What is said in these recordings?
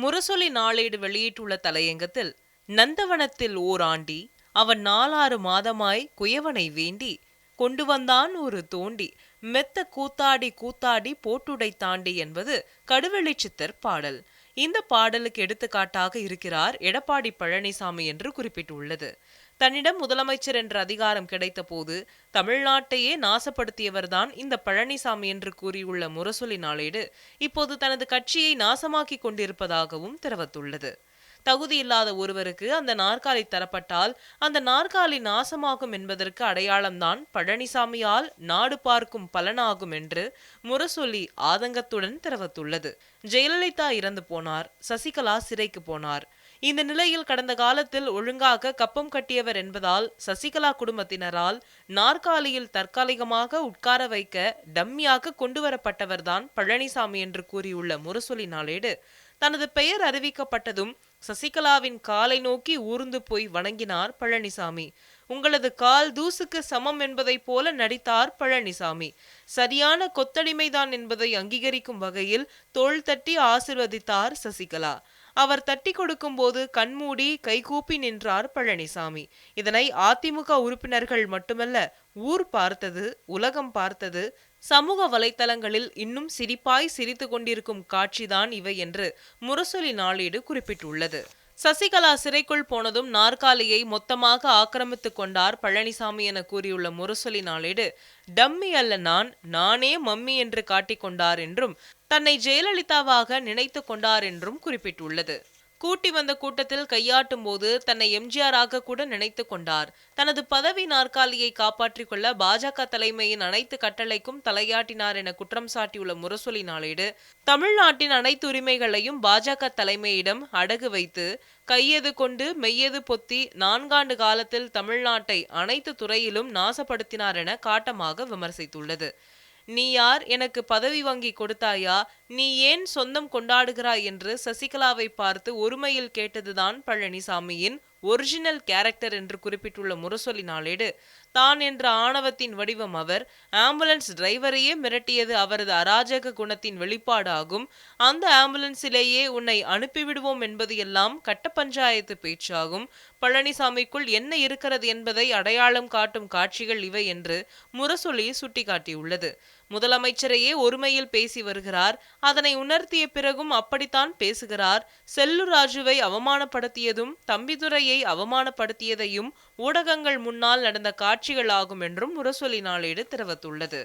முரசொலி நாளேடு வெளியிட்டுள்ள தலையங்கத்தில் நந்தவனத்தில் ஓராண்டி அவன் நாலாறு மாதமாய் குயவனை வேண்டி கொண்டு வந்தான் ஒரு தோண்டி மெத்த கூத்தாடி கூத்தாடி போட்டுடை தாண்டி என்பது கடுவெளி சித்தர் பாடல். இந்த பாடலுக்கு எடுத்துக்காட்டாக இருக்கிறார் எடப்பாடி பழனிசாமி என்று குறிப்பிட்டுள்ளது. தன்னிடம் முதலமைச்சர் என்ற அதிகாரம் கிடைத்த போது தமிழ்நாட்டையே நாசப்படுத்தியவர்தான் இந்த பழனிசாமி என்று கூறியுள்ள முரசொலி நாளேடு இப்போது தனது கட்சியை நாசமாக்கி கொண்டிருப்பதாகவும் தெரிவித்துள்ளது. தகுதி இல்லாத ஒருவருக்கு அந்த நாற்காலி தரப்பட்டால் அந்த நாற்காலி நாசமாகும் என்பதற்கு அடையாளம்தான் பழனிசாமியால் நாடு பார்க்கும் பலனாகும் என்று முரசொலி ஆதங்கத்துடன் தெரிவித்துள்ளது. ஜெயலலிதா இறந்து போனார் சசிகலா சிறைக்கு போனார். இந்த நிலையில் கடந்த காலத்தில் ஒழுங்காக கப்பம் கட்டியவர் என்பதால் சசிகலா குடும்பத்தினரால் நாற்காலியில் தற்காலிகமாக உட்கார வைக்க டம்மியாக கொண்டு வரப்பட்டவர்தான் பழனிசாமி என்று கூறியுள்ள முரசொலி நாளேடு. தனது பெயர் அறிவிக்கப்பட்டதும் சசிகலாவின் காலை நோக்கி ஊர்ந்து போய் வணங்கினார் பழனிசாமி. உங்களது கால் தூசுக்கு சமம் என்பதைப் போல நடித்தார் பழனிசாமி. சரியான கொத்தடிமைதான் என்பதை அங்கீகரிக்கும் வகையில் தோள் தட்டி ஆசிர்வதித்தார் சசிகலா. அவர் தட்டி கொடுக்கும் போது கண்மூடி கைகூப்பி நின்றார் பழனிசாமி. இதனை அதிமுக உறுப்பினர்கள் மட்டுமல்ல ஊர் பார்த்தது உலகம் பார்த்தது சமூக வலைத்தளங்களில் இன்னும் சிரிப்பாய் சிரித்து கொண்டிருக்கும் காட்சிதான் இவை என்று முரசொலி நாளேடு குறிப்பிட்டுள்ளது. சசிகலா சிறைக்குள் போனதும் நாற்காலியை மொத்தமாக ஆக்கிரமித்துக் கொண்டார் பழனிசாமி என கூறியுள்ள முரசொலி நாளேடு டம்மி அல்ல நான் நானே மம்மி என்று காட்டிக்கொண்டார் என்றும் தன்னை ஜெயலலிதாவாக நினைத்து கொண்டார் என்றும் குறிப்பிட்டுள்ளது. கூட்டி வந்த கூட்டத்தில் கையாட்டும் போது தன்னை எம்ஜிஆராக கூட நினைத்து கொண்டார். தனது பதவி நாற்காலியை காப்பாற்றிக் கொள்ள பாஜக தலைமையின் அனைத்து கட்டளைக்கும் தலையாட்டினார் என குற்றம் சாட்டியுள்ள முரசொலி நாளேடு தமிழ்நாட்டின் அனைத்து உரிமைகளையும் பாஜக தலைமையிடம் அடகு வைத்து கையது கொண்டு மெய்யது பொத்தி நான்காண்டு காலத்தில் தமிழ்நாட்டை அனைத்து துறையிலும் நாசப்படுத்தினார் என காட்டமாக விமர்சித்துள்ளது. நீ யார் எனக்கு பதவி வாங்கி கொடுத்தாயா? நீ ஏன் சொந்தம் கொண்டாடுகிறாய்? என்று சசிகலாவை பார்த்து ஒருமையில் கேட்டதுதான் பழனிசாமியின் ஒரிஜினல் கேரக்டர் என்று குறிப்பிட்டுள்ள முரசொலி நாளேடு தான் என்ற ஆணவத்தின் வடிவம் அவர். ஆம்புலன்ஸ் டிரைவரையே மிரட்டியது அவரது அராஜக குணத்தின் வெளிப்பாடாகும். அந்த ஆம்புலன்ஸிலேயே உன்னை அனுப்பிவிடுவோம் என்பது எல்லாம் கட்ட பஞ்சாயத்து பேச்சாகும். பழனிசாமிக்குள் என்ன இருக்கிறது என்பதை அடையாளம் காட்டும் காட்சிகள் இவை என்று முரசொலி சுட்டிக்காட்டியுள்ளது. முதலமைச்சரையே ஒருமையில் பேசி வருகிறார். அதனை உணர்த்திய பிறகும் அப்படித்தான் பேசுகிறார். செல்லூர் ராஜுவை அவமானப்படுத்தியதும் தம்பிதுரையை அவமானப்படுத்தியதையும் ஊடகங்கள் முன்னால் நடந்த காட்சிகள் ஆகும் என்றும் முரசொலி நாளேடு தெரிவித்துள்ளது.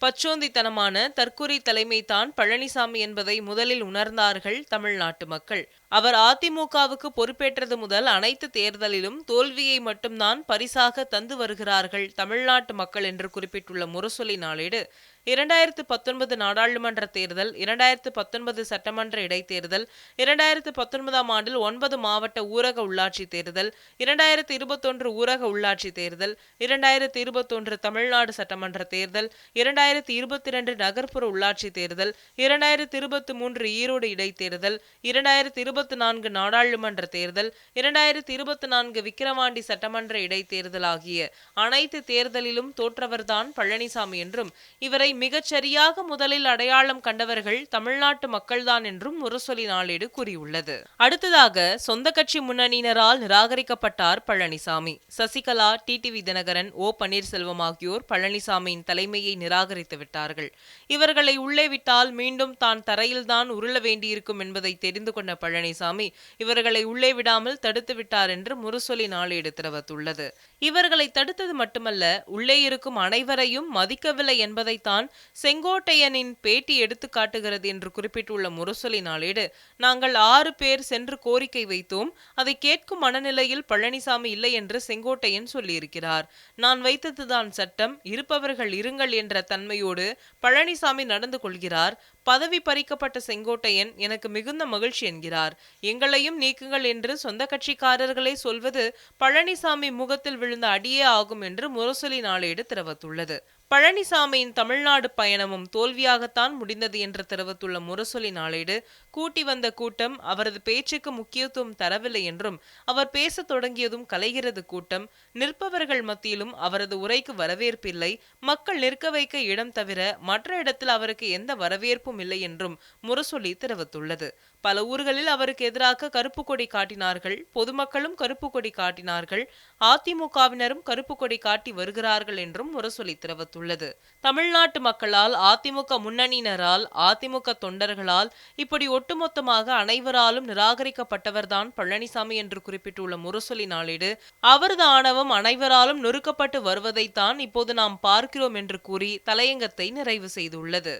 பச்சோந்தித்தனமான தற்குறி தலைமைதான் பழனிசாமி என்பதை முதலில் உணர்ந்தார்கள் தமிழ்நாட்டு மக்கள். அவர் அதிமுகவுக்கு பொறுப்பேற்றது முதல் அனைத்து தேர்தலிலும் தோல்வியை மட்டும்தான் பரிசாக தந்து வருகிறார்கள் தமிழ்நாட்டு மக்கள் என்று குறிப்பிட்டுள்ள முரசொலி நாளேடு. இரண்டாயிரத்து பத்தொன்பது நாடாளுமன்ற தேர்தல் இரண்டாயிரத்து பத்தொன்பது சட்டமன்ற இடைத்தேர்தல் இரண்டாயிரத்து பத்தொன்பதாம் ஆண்டில் ஒன்பது மாவட்ட ஊரக உள்ளாட்சி தேர்தல் இரண்டாயிரத்து இருபத்தொன்று ஊரக உள்ளாட்சி தேர்தல் இரண்டாயிரத்து இருபத்தொன்று தமிழ்நாடு சட்டமன்ற தேர்தல் இரண்டாயிரத்து இருபத்தி ரெண்டு நகர்ப்புற உள்ளாட்சி தேர்தல் இரண்டாயிரத்து இருபத்தி மூன்று ஈரோடு இடைத்தேர்தல் இரண்டாயிரத்து இருபத்தி இருபத்தி நான்கு நாடாளுமன்ற தேர்தல் இரண்டாயிரத்தி இருபத்தி நான்கு விக்கிரவாண்டி சட்டமன்ற இடைத்தேர்தல் ஆகிய அனைத்து தேர்தலிலும் தோற்றவர்தான் பழனிசாமி என்றும் இவரை மிகச்சரியாக முதலில் அடையாளம் கண்டவர்கள் தமிழ்நாட்டு மக்கள்தான் என்றும் முரசொலி நாளேடு கூறியுள்ளது. அடுத்ததாக சொந்த கட்சி முன்னணியினரால் நிராகரிக்கப்பட்டார் பழனிசாமி. சசிகலா டிடிவி தினகரன் ஓ பன்னீர்செல்வம் ஆகியோர் பழனிசாமியின் தலைமையை நிராகரித்து விட்டார்கள். இவர்களை உள்ளே விட்டால் மீண்டும் தான் தரையில்தான் உருள வேண்டியிருக்கும் என்பதை தெரிந்து கொண்ட பழனி பழனிசாமி இவர்களை உள்ளே விடாமல் தடுத்து விட்டார் என்று முரசொலி நாளேடு தெரிவித்துள்ளது. இவர்களை தடுத்தது மட்டுமல்ல உள்ளே இருக்கும் அனைவரையும் மதிக்கவில்லை என்பதைத்தான் செங்கோட்டையனின் பேட்டி எடுத்து காட்டுகிறது என்று குறிப்பிட்டுள்ள முரசொலி நாளேடு நாங்கள் ஆறு பேர் சென்று கோரிக்கை வைத்தோம். அதை கேட்கும் மனநிலையில் பழனிசாமி இல்லை என்று செங்கோட்டையன் சொல்லியிருக்கிறார். நான் வைத்ததுதான் சட்டம். இருப்பவர்கள் இருங்கள் என்ற தன்மையோடு பழனிசாமி நடந்து கொள்கிறார். பதவி பறிக்கப்பட்ட செங்கோட்டையன் எனக்கு மிகுந்த மகிழ்ச்சி என்கிறார். எங்களையும் நீக்குங்கள் என்று சொந்த கட்சிக்காரர்களை சொல்வது பழனிசாமி முகத்தில் விழுந்த அடியே ஆகும் என்று முரசொலி நாளேடு தெரிவித்துள்ளது. பழனிசாமியின் தமிழ்நாடு பயணமும் தோல்வியாகத்தான் முடிந்தது என்று தெரிவித்துள்ள முரசொலி நாளேடு கூட்டி வந்த கூட்டம் அவரது பேச்சுக்கு முக்கியத்துவம் தரவில்லை என்றும் அவர் பேசத் தொடங்கியதும் கலைகிறது கூட்டம் நிற்பவர்கள் மத்தியிலும் அவரது உரைக்கு வரவேற்பில்லை மக்கள் நிற்க வைக்க இடம் தவிர மற்ற இடத்தில் அவருக்கு எந்த வரவேற்பும் இல்லை என்றும் முரசொலி தெரிவித்துள்ளது. பல ஊர்களில் அவருக்கு எதிராக கருப்பு கொடி காட்டினார்கள். பொதுமக்களும் கருப்பு கொடி காட்டினார்கள். அதிமுகவினரும் கருப்பு கொடி காட்டி வருகிறார்கள் என்றும் முரசொலி தெரிவித்துள்ளது. தமிழ்நாட்டு மக்களால் அதிமுக முன்னணியினரால் அதிமுக தொண்டர்களால் இப்படி ஒட்டுமொத்தமாக அனைவராலும் நிராகரிக்கப்பட்டவர்தான் பழனிசாமி என்று குறிப்பிட்டுள்ள முரசொலி நாளேடு. அவரது ஆணவம் அனைவராலும் நொறுக்கப்பட்டு வருவதைத்தான் இப்போது நாம் பார்க்கிறோம் என்று கூறி தலையங்கத்தை நிறைவு செய்துள்ளது.